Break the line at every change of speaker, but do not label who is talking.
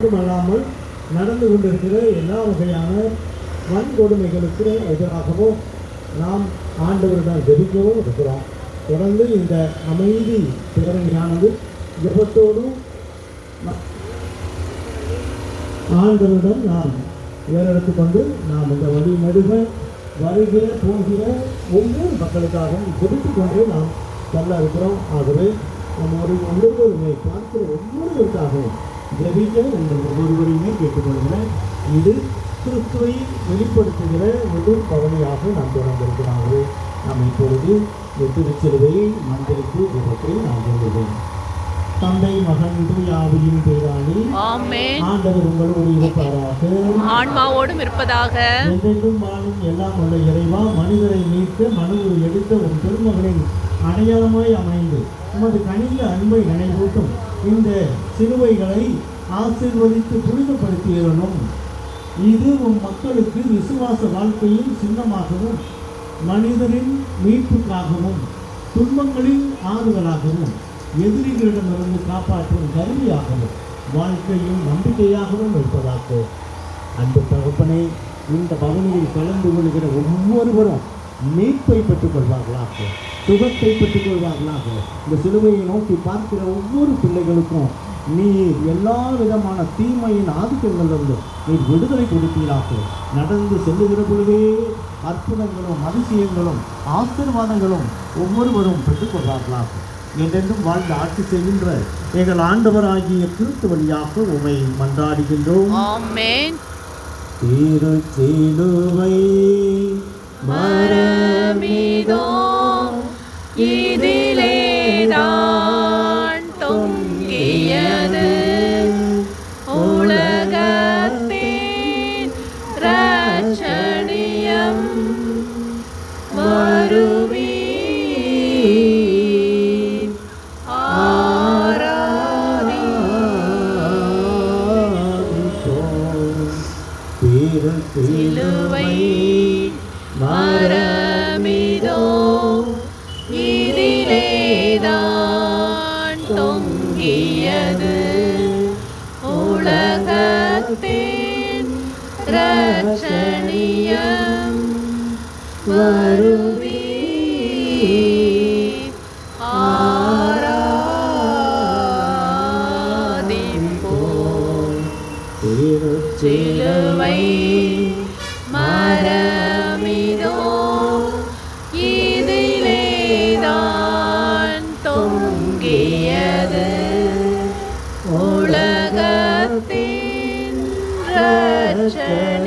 மட்டுமல்லாமல் நடந்து கொண்டிருக்கிற எல்லா வகையான வன்கொடுமைகளுக்கு எதிராகவும் நாம் ஆண்டவரிடம் ஜெபிக்கவும் இருக்கிறோம். தொடர்ந்து இந்த அமைதி திறமையானது ஜபத்தோடும் ஆண்டவரிடம் நாம் ஏறெடுத்து கொண்டு நாம் இந்த வழி நடுக வருகிற போகிற ஒவ்வொரு மக்களுக்காகவும் ஜெபித்து கொண்டே நாம் தள்ள இருக்கிறோம் ஆகவே நம்ம ஒரு ஒவ்வொருவருமே பார்க்கிற ஒவ்வொருவருக்காகவும் ஜெபிக்க உங்கள் ஒவ்வொருவரையுமே கேட்டுக்கொள்கிறேன் இது கிறிஸ்துவை வெளிப்படுத்துகிற முதல் பவனியாக நாம் தொடர்ந்திருக்கிறார்கள். நாம் இப்பொழுது திருச்சிலுவையை மந்திரித்து ஜெபத்தை நாம் சொல்லுவோம் தந்தை மகன் தூயாவியின் பேராணி. ஆண்டவர் உங்களோடு இருப்பாராக.
ஆன்மாவோடும் இருப்பதாக.
என்றென்றும் வாழும் எல்லாம் உள்ள இறைவா மனிதரை மீட்க மனுவை எடுத்த உன் திருமகனின் அடையாளமாய் அமைந்து உமது கனிந்த அன்பை நினைவூட்டும். இந்த சிலுவைகளை ஆசீர்வதித்து புனிதப்படுத்தியறனும் இது உன் மக்களுக்கு விசுவாச வாழ்க்கையின் சின்னமாகவும் மனிதரின் மீட்புக்காகவும் துன்பங்களின் ஆறுதலாகவும் எதிரிகளிடமிருந்து காப்பாற்றும் கருவியாகவும் வாழ்க்கையும் நம்பிக்கையாகவும் இருப்பதாக. அன்பு தகப்பனே இந்த பவனியில் கலந்து கொள்கிற ஒவ்வொருவரும் மீட்பை பெற்றுக் கொள்வார்களாக சுகத்தை பெற்றுக் கொள்வார்களாக இந்த சிலுவையை நோக்கி பார்க்கிற ஒவ்வொரு பிள்ளைகளுக்கும் நீர் எல்லா விதமான தீமையின் ஆதிக்கங்களிலிருந்து நீர் விடுதலை கொடுப்பீராக. நடந்து செல்லுகிற பொழுதே அற்புதங்களும் அதிசயங்களும் ஆசீர்வாதங்களும் ஒவ்வொருவரும் பெற்றுக்கொள்வார்களாக. என்றென்றும் வாழ்ந்து ஆட்சி செய்கின்ற எங்கள் ஆண்டவராகிய கிறிஸ்து வழியாக உமை மன்றாடுகின்றோம்.
ஆமென்.
திருச்சிலுவை
மரமிதோ சிலுவை மரமிதோ இதிலேதான் தொங்கியது. உலகத்தின் ரச்சனியம் வருவி சிலுவை மரமிதோ இதிலேதான் தொங்கியது. உலகத்தின் ரட்சணி